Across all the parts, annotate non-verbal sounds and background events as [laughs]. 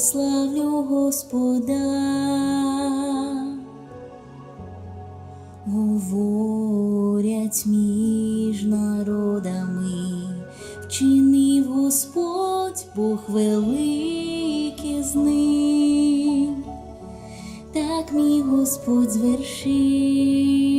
прославлю Господа. Говорять між народами, вчинив Господь Бог велике з ним, так мій Господь звершив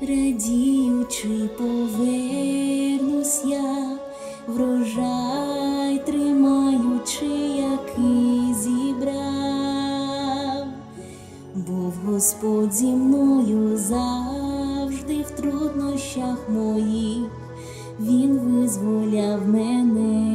радіючи, повернусь я, врожай тримаючи, який зібрав. Був Господь зі мною завжди в труднощах моїх, Він визволяв мене.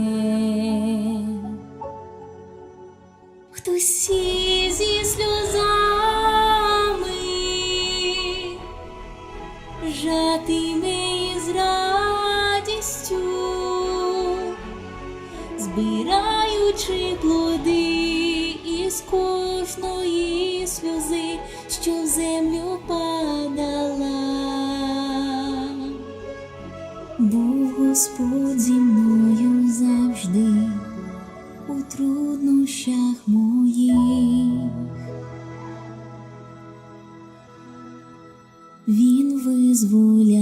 Він визволяв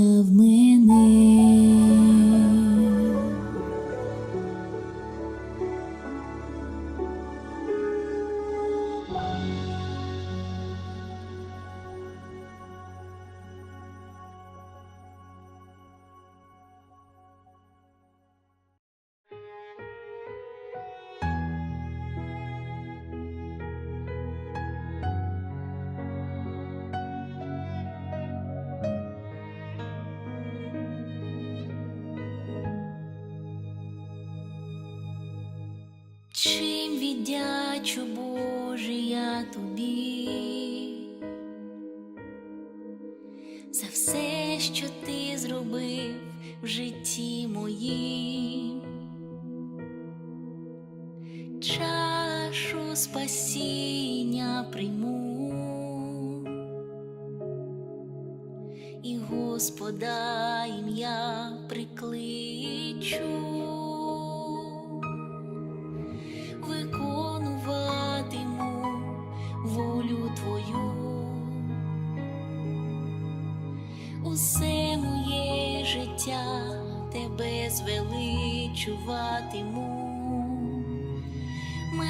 чашу спасіння прийму і Господа ім'я прикличу. виконуватиму волю Твою. Усе моє життя тебе звеличуватиму.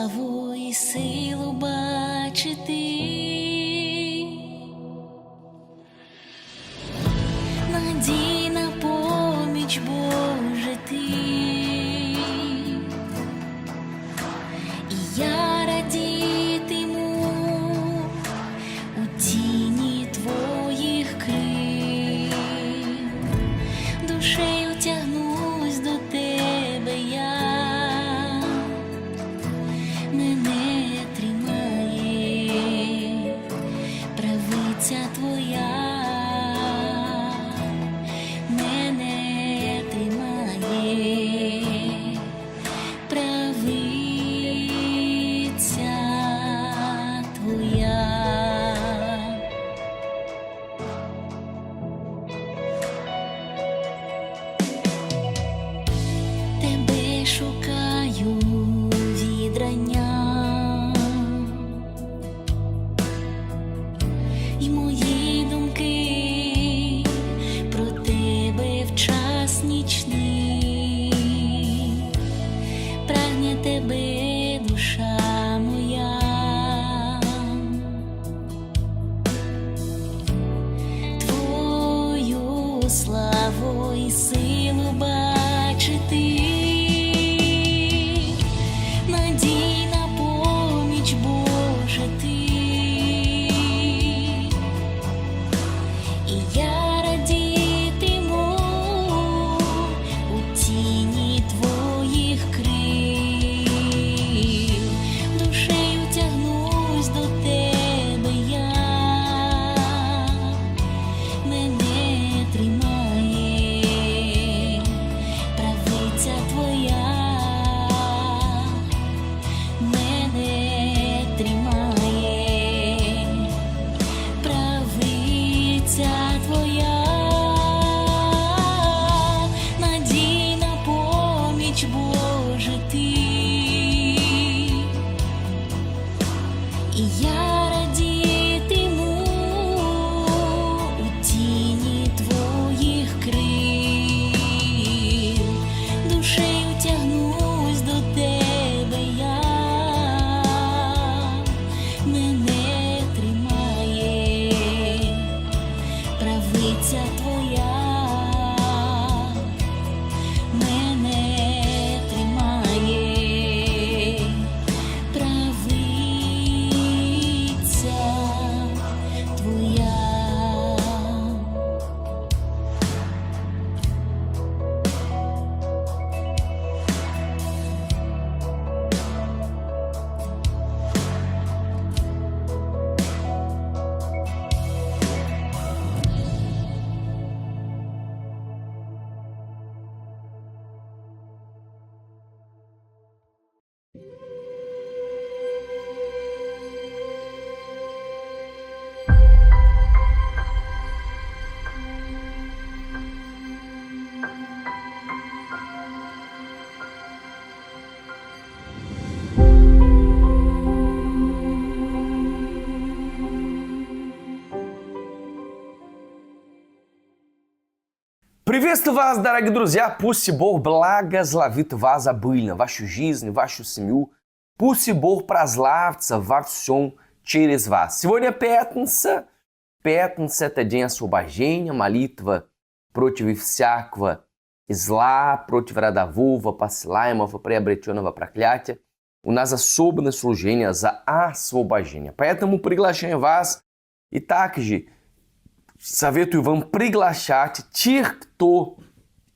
Славу і силу бачити. 一首歌。Приветствую вас, дорогие друзья! Пусть Бог благословит вас обильно, вашу жизнь, вашу семью. Пусть Бог прославится во всем через вас. Сегодня пятница. Пятница – это день освобождения, молитва против всякого зла, против родового, посылаемого, приобретенного проклятия. У нас особенное служение за освобождение. Поэтому приглашаю вас и также советую вам приглашать тех, кто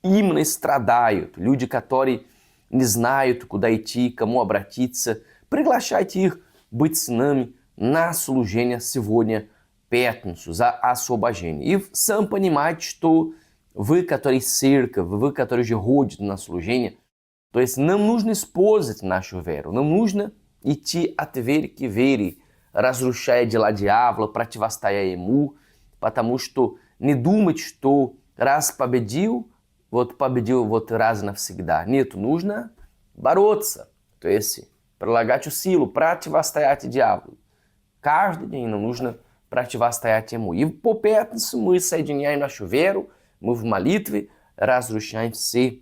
именно страдают, люди, которые не знают, куда идти, к кому обратиться. Приглашайте их быть с нами на служение сегодня, пятницу, за освобождение. И сам понимаете, что вы, которые церковь, вы, которые же ходите на служение, то есть нам нужно использовать нашу веру, нам нужно идти от веры к вере, разрушая дела дьявола, противостоя ему, потому что не думать, что раз победил, вот победил вот раз навсегда. Нет, нужно бороться, то есть прилагать силу, противостоять дьяволу. Каждый день нам нужно противостоять ему. И по пятницу мы соединяем нашу веру, мы в молитве разрушаем все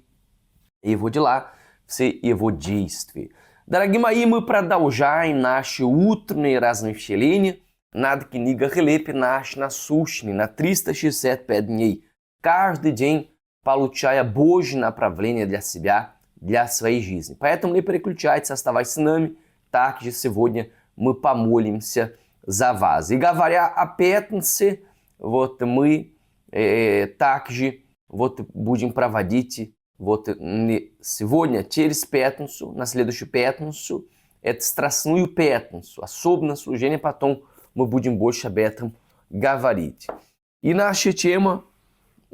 его дела, все его действия. Дорогие мои, мы продолжаем наши утренние размышления – над книга Хлеб наш насущный на 365 дней, каждый день получая Божье направление для себя, для своей жизни. Поэтому не переключайтесь, оставайтесь с нами. Также сегодня мы помолимся за вас. И говоря о пятнице, вот мы э, также вот будем проводить вот не сегодня, через пятницу, на следующую пятницу, это Страстную пятницу, особенное служение потом мы будем больше об этом говорить. И наша тема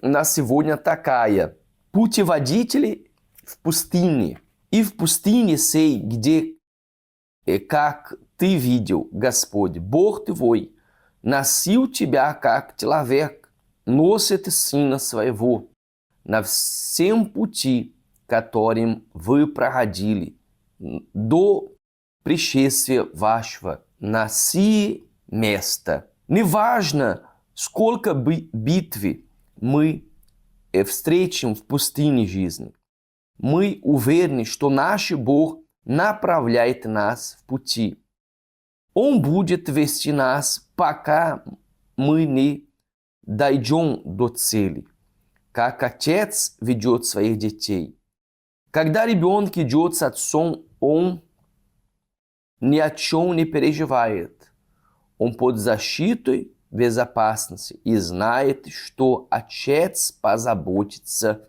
на сегодня такая. Путеводители в пустыне. И в пустыне сей, где, как ты видел, Господь, Бог твой, носил тебя, как человек, носит сына своего на всем пути, которым вы проходили до пришествия вашего на сие место. Неважно, сколько битвы мы встретим в пустыне жизни. Мы уверены, что наш Бог направляет нас в пути. Он будет вести нас, пока мы не дойдем до цели, как отец ведет своих детей. Когда ребенок идет с отцом, он ни о чем не переживает Он под защитой безопасности и знает, что отец позаботится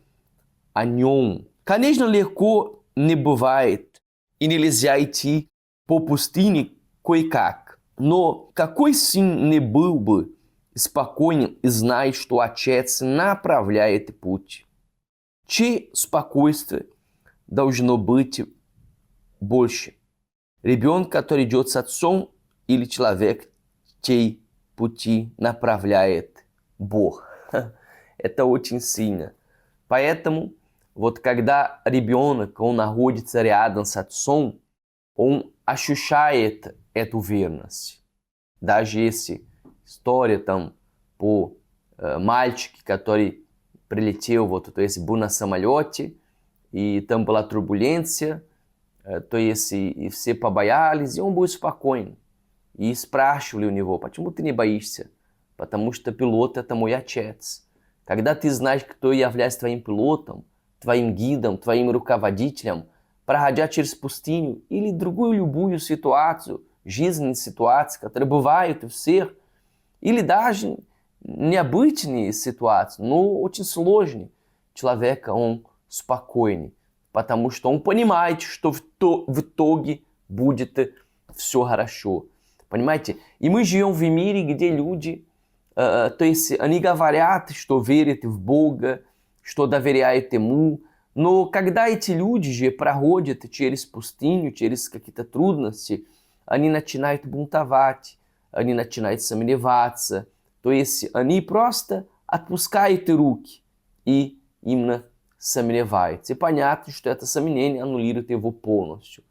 о нем. Конечно, легко не бывает, и нельзя идти по пустыне кое-как. Но какой сын не был бы спокоен и знает, что отец направляет путь? Чье спокойствие должно быть больше? Ребенок, который идет с отцом, или человек, чей пути направляет Бог. [laughs] Это очень сильно. Поэтому вот когда ребенок, он находится рядом с отцом, он ощущает эту верность. Даже если история там по э, мальчике, который прилетел, вот, то есть был на самолете, и там была турбулência, э, то есть и, и все побоялись, и он был спокойный. И спрашивали у него, почему ты не боишься? Потому что пилот – это мой отец. Когда ты знаешь, кто является твоим пилотом, твоим гидом, твоим руководителем, проходя через пустыню или другую любую ситуацию, жизненные ситуации, которые бывают у всех, или даже необычные ситуации, но очень сложные, человек, он спокойный, потому что он понимает, что в, то, в итоге будет все хорошо. Понимаете? И мы живем в мире, где люди, uh, то есть они говорят, что верят в Бога, что доверяют Ему, но когда эти люди же проходят через пустыню, через какие-то трудности, они начинают бунтовать, они начинают сомневаться, то есть они просто отпускают руки и именно сомневаются. И понятно, что это сомнение аннулирует его полностью.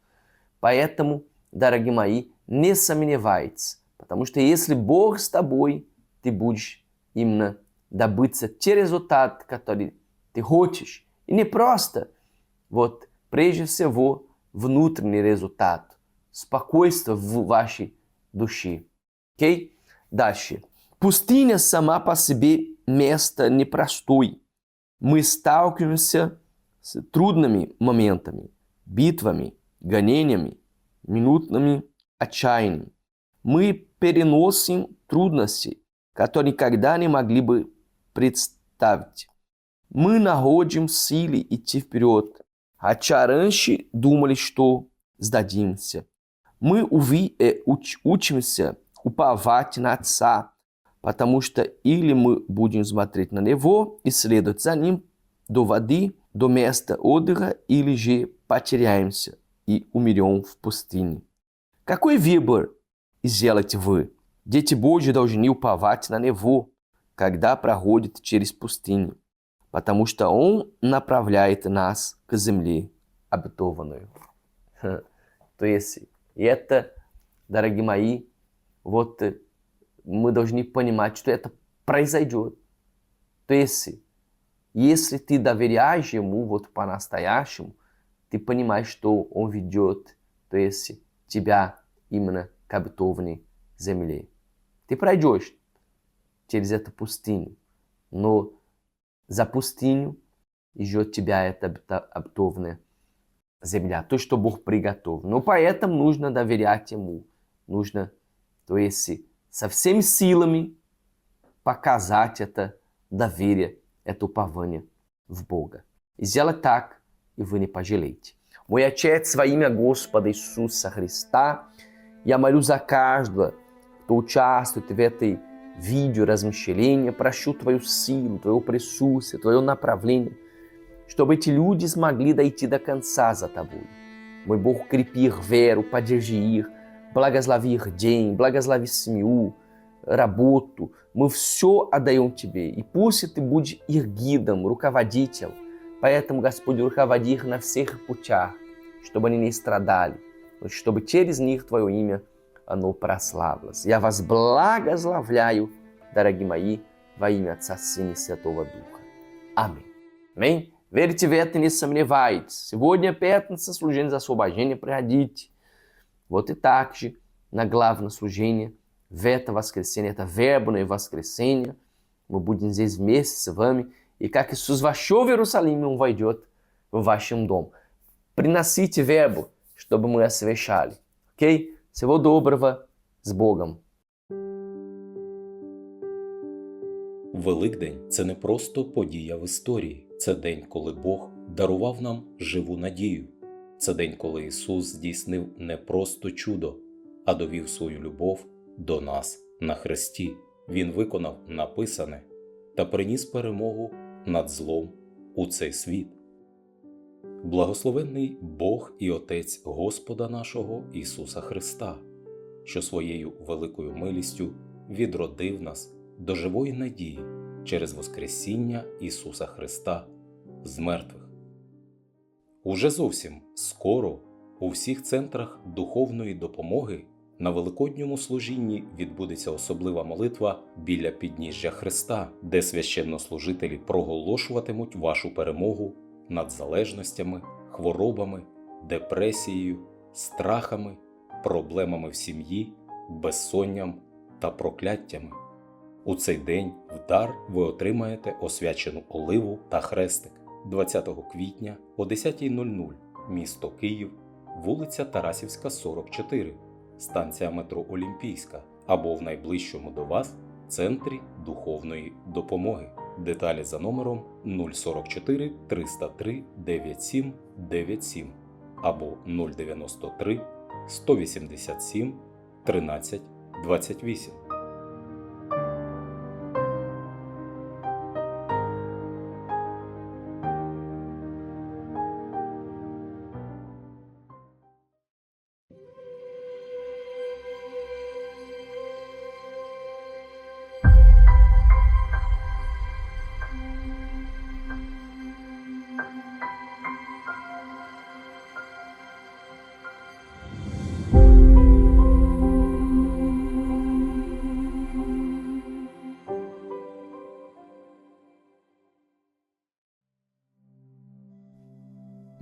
Поэтому, дорогие мои, не сомневайтесь, потому что если Бог с тобой, ты будешь именно добыться те результаты, которые Ты хочешь. И не просто. Вот прежде всего внутренний результат. Спокойствие в вашей душе. Окей? Дальше. Пустыня сама по себе место непростой. Мы сталкиваемся с трудными моментами, битвами, гонениями, минутными отчаяниями. Мы переносим трудности, которые никогда не могли бы представить. Мы находим силы идти вперед, хотя раньше думали, что сдадимся. Мы уви, э, уч, учимся уповать на Отца, потому что или мы будем смотреть на Него и следовать за Ним до воды, до места отдыха, или же потеряемся и умрем в пустыне. Какой выбор сделаете вы? Дети Божьи должны уповать на Него, когда проходят через пустыню, потому что Он направляет нас к земле обетованную. То есть это, дорогие мои, вот мы должны понимать, что это произойдет. То есть, если ты доверяешь Ему вот по-настоящему, ты понимаешь, что Он ведет, то есть тебя именно к обетованной земле. Ты пройдешь через эту пустыню, но за пустыню ждет тебя эта обетованная земля, то, что Бог приготовил. Но поэтому нужно доверять Ему, нужно, то есть, со всеми силами показать это доверие, это упование в Бога. И сделать так, и вы не пожалеете. Мой Отец, во имя Господа Иисуса Христа, я молю за каждого, кто участвует в этой видео размышления, прошу Твою силу, Твое присутствие, Твое направление, чтобы эти люди смогли дойти до конца за Тобой. Мой Бог, крепи их веру, поддержи их, благослови их день, благослови семью, работу. Мы все отдаем Тебе. И пусть Ты будешь их гидом, руководителем. Поэтому, Господь, руководи их на всех путях, чтобы они не страдали, но чтобы через них Твое имя оно прославилось. Я вас благословляю, дорогие мои, во имя Отца, Сына и Святого Духа. Аминь. Аминь. Верите в это, не сомневайтесь. Сегодня пятница, служение за освобождение, приходите. Вот и так же на главное служение, в это воскресенье, это вербное воскресенье. Мы будем здесь вместе с вами. И как Иисус вошел в Иерусалим, Он войдет в вашем дом. Приносите вербу, Чтобы мы освещали. Окей? Всего доброго. З Богом. Великдень це не просто подія в історії. Це день, коли Бог дарував нам живу надію. Це день, коли Ісус здійснив не просто чудо, а довів свою любов до нас на хресті. Він виконав написане та приніс перемогу над злом у цей світ. Благословенний Бог і Отець Господа нашого Ісуса Христа, що своєю великою милістю відродив нас до живої надії через Воскресіння Ісуса Христа з мертвих. Уже зовсім скоро у всіх центрах духовної допомоги на великодньому служінні відбудеться особлива молитва біля підніжжя Христа, де священнослужителі проголошуватимуть вашу перемогу над залежностями, хворобами, депресією, страхами, проблемами в сім'ї, безсонням та прокляттями. У цей день в дар ви отримаєте освячену оливу та хрестик 20 квітня о 10.00 місто Київ, вулиця Тарасівська, 44, станція метро Олімпійська або в найближчому до вас центрі духовної допомоги. Деталі за номером 044 303 9797 або 093 187 13 28.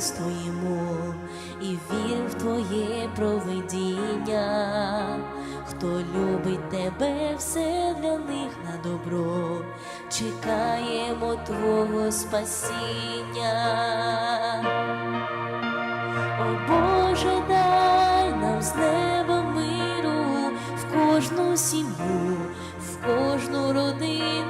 Боже і віримо в Твоє провидіння. Хто любить тебе, все для них на добро, чекаємо Твого спасіння. О Боже, дай нам з неба миру в кожну сім'ю, в кожну родину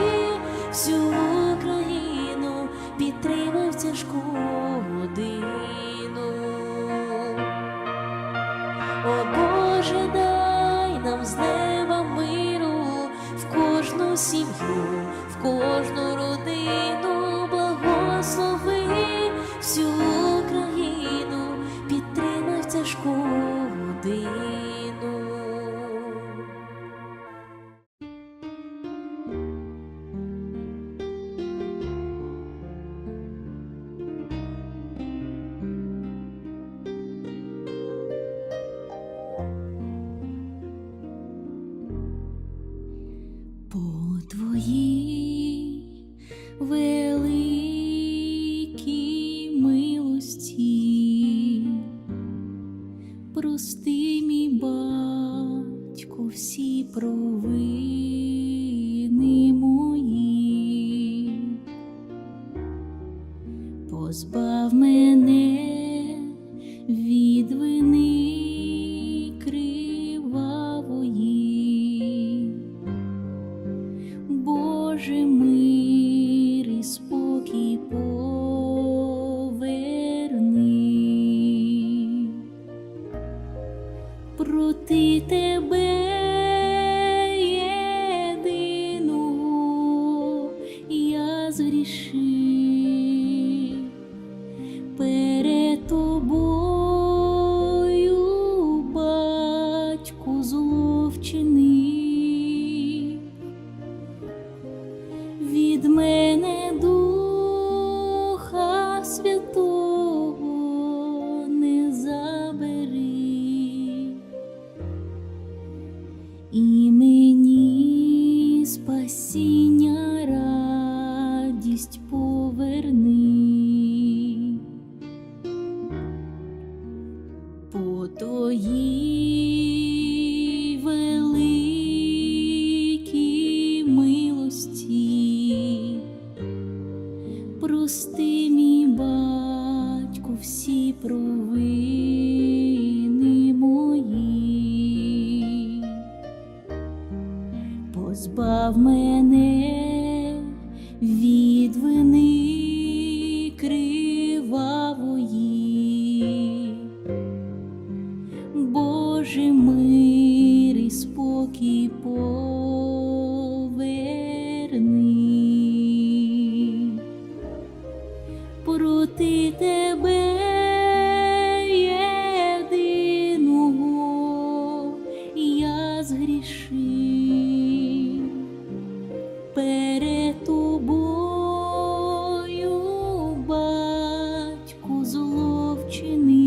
всю Україну, підтримав тяжку годину. О Боже, дай нам з неба миру в кожну сім'ю, в кожну Боже мир і спокій поверни. Проти тебе you.